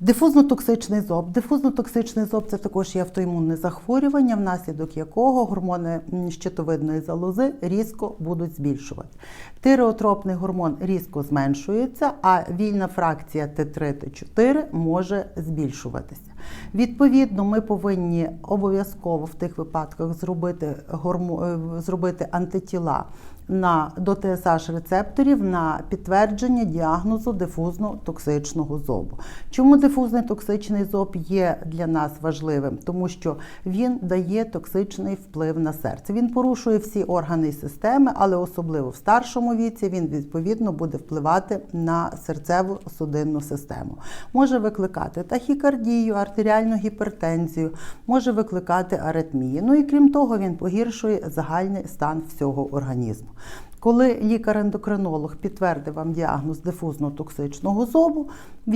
Дифузно-токсичний зоб. Дифузно-токсичний зоб це також є автоімунне захворювання, внаслідок якого гормони щитовидної залози різко будуть збільшувати. Тиреотропний гормон різко зменшується, а вільна фракція Т3 Т4 може збільшуватися. Відповідно, ми повинні обов'язково в тих випадках зробити, е, зробити антитіла на до ТСH рецепторів на підтвердження діагнозу дифузно-токсичного зобу. Чому дифузний токсичний зоб є для нас важливим? Тому що він дає токсичний вплив на серце. Він порушує всі органи і системи, але особливо в старшому віці він відповідно буде впливати на серцеву судинну систему. Може викликати тахікардію, артеріальну гіпертензію, може викликати аритмії. Ну і крім того, він погіршує загальний стан всього організму. Коли лікар-ендокринолог підтвердив вам діагноз дифузно-токсичного зобу, він